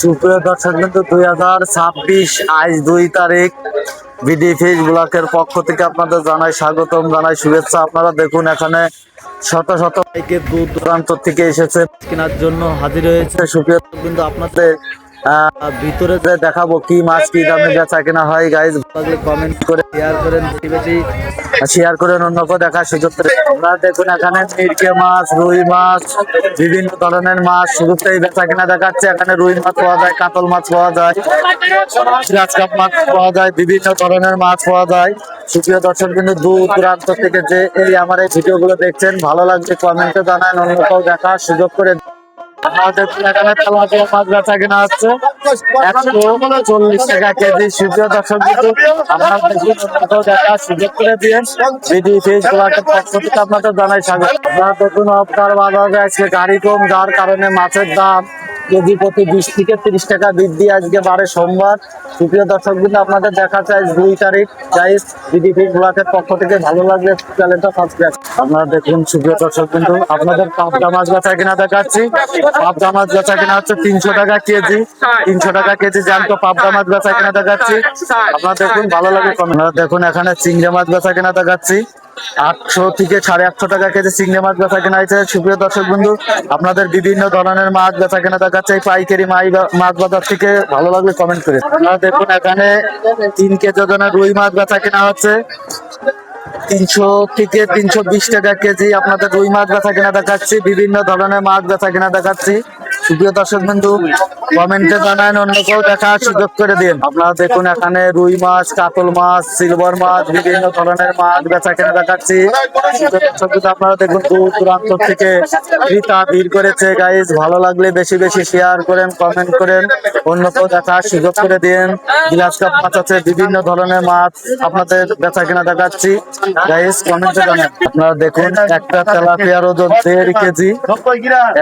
সুপ্রিয় দর্শক বিন্দু দুই হাজার ছাব্বিশ আজ দুই তারিখ। বিডি ফিস ব্লকের পক্ষ থেকে আপনাদের জানাই স্বাগতম, জানাই শুভেচ্ছা। আপনারা দেখুন, এখানে শত শত বাইকের দূর দূরান্ত থেকে এসেছে, কেনার জন্য হাজির হয়েছে। সুপ্রিয় দর্শক বিন্দু আপনাদের ভিতরে যে দেখাবো কি মাছ, কি দামে বেচা কেনা হয় গাইজ কমেন্ট করে শেয়ার করেন বেশি বেশি শেয়ার করেন, অন্যকে দেখার সুযোগ আপনারা দেখুন এখানে মিরকে মাছ, রুই মাছ, বিভিন্ন ধরনের মাছ, শুরুতেই বেচা কিনা দেখাচ্ছে এখানে রুই মাছ পাওয়া যায়, কাতল মাছ পাওয়া যায় কাপ মাছ পাওয়া যায়, বিভিন্ন ধরনের মাছ পাওয়া যায় সুপ্রিয় দর্শক কিন্তু দূর দূরান্ত থেকে যে এই আমার এই ভিডিওগুলো দেখছেন, ভালো লাগছে কমেন্টে জানান অন্য কেউ দেখার সুযোগ করে। মাছ কেনা হচ্ছে চল্লিশ টাকা কেজি আপনার সুযোগ করে দিয়ে আপনাদের জানাই স্বাগত। আপনারা দেখুন আপনার গাড়ি কম, যার কারণে মাছের দাম কেজি প্রতি বিশ থেকে তিরিশ টাকা বৃদ্ধি আজকে বারে সোমবার। সুপ্রিয় দর্শক বিন্দু আপনাদের দেখা চাই দুই তারিখ। গাইস বিডিপি ব্লকের পক্ষ থেকে ভালো লাগলে চ্যানেলটা সাবস্ক্রাইব আপনারা দেখুন, সুপ্রিয় দর্শক বিন্দু আপনাদের পাবদা মাছ বেচা কিনা দেখাচ্ছি। পাবদা মাছ বেচা কিনা হচ্ছে তিনশো টাকা কেজি। তিনশো টাকা কেজি জ্যান্ত পাবদা মাছ বেচা কিনা দেখাচ্ছি। আপনারা দেখুন, ভালো লাগে আপনারা দেখুন, এখানে চিংড়ি মাছ বেচা কিনা দেখাচ্ছি। আটশো থেকে সাড়ে আটশো টাকা কেজি চিংড়ি মাছ বেচা কেনা হয়েছে। সুপ্রিয় দর্শক বন্ধু, আপনাদের বিভিন্ন ধরনের মাছ বেচা কেনা দেখাচ্ছে। পাইকারি মাছ বাজার থেকে ভালো লাগলে কমেন্ট করে আপনারা দেখুন, এখানে তিন কেজি ওজনের রুই মাছ বেচা কেনা হচ্ছে। তিনশো থেকে তিনশো বিশ টাকা কেজি আপনাদের রুই মাছ বেচা কেনা দেখাচ্ছি। বিভিন্ন ধরনের মাছ বেচা কেনা দেখাচ্ছি। সুপ্রিয় দর্শক বন্ধু, কমেন্টে জানান, অন্য কেউ দেখার সুযোগ করে দিন। আপনারা দেখুন, এখানে রুই মাছ, কাতল মাছ, সিলভার মাছ, বিভিন্ন ধরনের মাছ বেচা কেনা দেখাচ্ছি। আপনারা দেখুন, দূর দূরান্ত থেকে ক্রেতা ভিড় করেছে। গাইজ ভালো লাগলে বেশি বেশি শেয়ার করেন কমেন্ট করেন, অন্য কেউ দেখার সুযোগ করে দিন। গিলাস কাপ মাছ আছে, বিভিন্ন ধরনের মাছ আপনাদের বেচা কেনা দেখাচ্ছি। গাইজ কমেন্টে জানান। আপনারা দেখুন, একটা তেলাপিয়ার ওজন দেড় কেজি,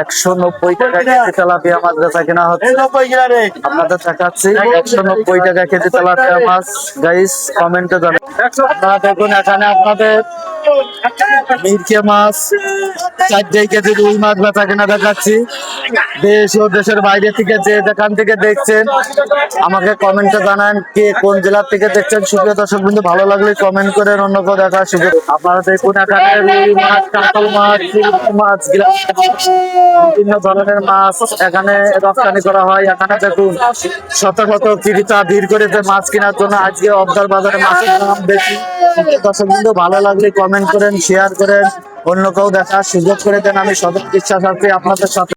একশো নব্বই টাকা তেলাপিয়া মাছ বেচা কেনা হচ্ছে। আপনাদের দেখাচ্ছি একশো নব্বই টাকা কেজি তেলাপিয়া মাছ। গাইস কমেন্টে জানান আপনারা দেখুন এখানে আপনাদের মিরকে মাছ, চারটে কেজি রুই মাছ বেচা কেনা দেখাচ্ছি। দেশ ও দেশের বাইরে থেকে যে যেখান থেকে দেখছেন, আমাকে কমেন্টে জানান কে কোন জেলার থেকে দেখছেন। সুপ্রিয় দর্শক বিন্দু ভালো লাগলে কমেন্ট করেন অন্য কেউ দেখার সুযোগ। আপনারা দেখুন এখানে রুই মাছ, কাতল মাছ মাছ বিভিন্ন ধরনের মাছ এখানে রপ্তানি করা হয়। এখানে দেখুন, শত শত ক্রেতা ভিড় করেছে মাছ কেনার জন্য। আজকে অবদার বাজারে মাছের দাম বেশি। দর্শক বিন্দু ভালো লাগলে কমেন্ট করেন শেয়ার করেন অন্য কেউ দেখার সুযোগ করে দেন আমি সদর ইচ্ছা আছি আপনাদের সাথে।